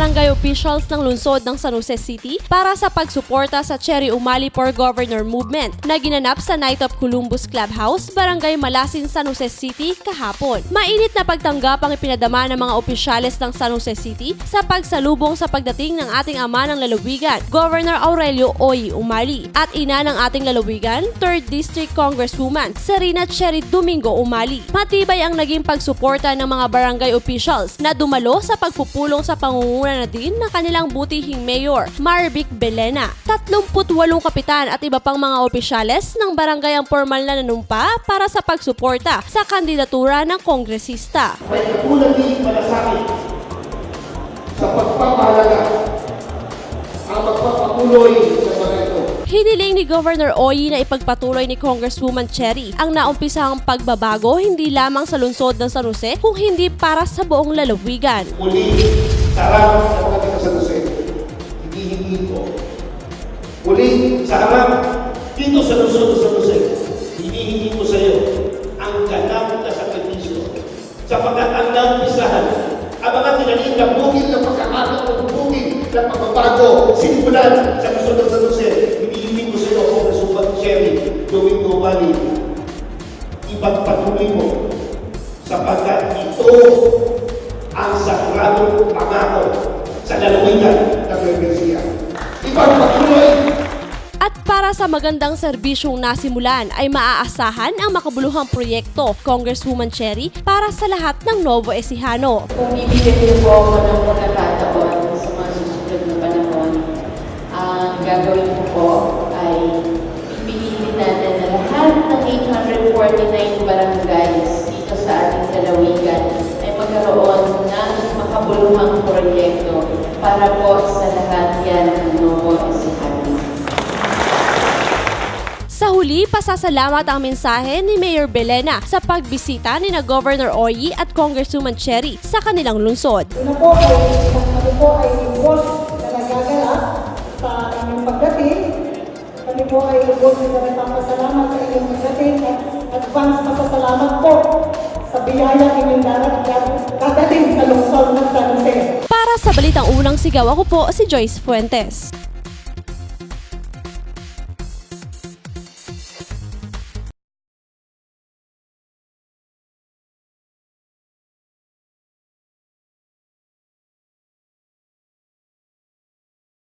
barangay officials ng lungsod ng San Jose City para sa pagsuporta sa Cherry Umali for Governor movement na ginanap sa Night of Columbus Clubhouse, Barangay Malasin, San Jose City kahapon. Mainit na pagtanggap ang ipinadama ng mga opisyales ng San Jose City sa pagsalubong sa pagdating ng ating ama ng lalawigan, Governor Aurelio Oy Umali, at ina ng ating lalawigan, 3rd District Congresswoman, Serena Cherry Domingo Umali. Matibay ang naging pagsuporta ng mga barangay officials na dumalo sa pagpupulong sa pangunguna na din ng kanilang butihing mayor, Marvic Belena. 38 kapitan at iba pang mga opisyales ng barangay ang formal na nanumpa para sa pagsuporta sa kandidatura ng kongresista. may katulad din malasakit sa pagpapahalaga ang magpapatuloy sa mga ito. Hiniling ni Governor Oyi na ipagpatuloy ni Congresswoman Cherry ang naumpisahang pagbabago hindi lamang sa lungsod ng San Jose kung hindi para sa buong lalawigan. Muli, sarap ng mga. Hindi hindi ito. Muli, sa harap, dito sa Luzon San Jose, hinihingi ko sa iyo ang ganap na sakripisyo sapagkat ang naumpisahan ang mga tinaling na bukid ng pagkakataon ng bukid ng pagbabago simulan sa Luzon San Jose. Hinihingi ko sa iyo, Congresswoman Cherry, gawin mo mali, ipagpatuloy mo sapagkat ito ang sagradong pangako sa lalawigan ng Universidad. Ipagpatuloy At para sa magandang serbisyong nasimulan ay maaasahan ang makabuluhang proyekto, Congresswoman Cherry, para sa lahat ng Novo Ecijano. Kung bibigyan niyo po ako ng pagkakataon sa mga susunod na panahon, ang gagawin ko po makabuluhang proyekto para po sa lahat yan ng Novo Ecijano. Sa huli, pasasalamat ang mensahe ni Mayor Belena sa pagbisita ni na Governor Oyi at Congresswoman Cherry sa kanilang lungsod. Una po ay kami po ay lubos na nagagalak sa inyong pagdating. Kami po ay lubos na nagpapasalamat sa inyong pagdating at advance pasasalamat po sa biyaya inyong darating Para sa Balitang Unang Sigaw, ako po si Joyce Fuentes.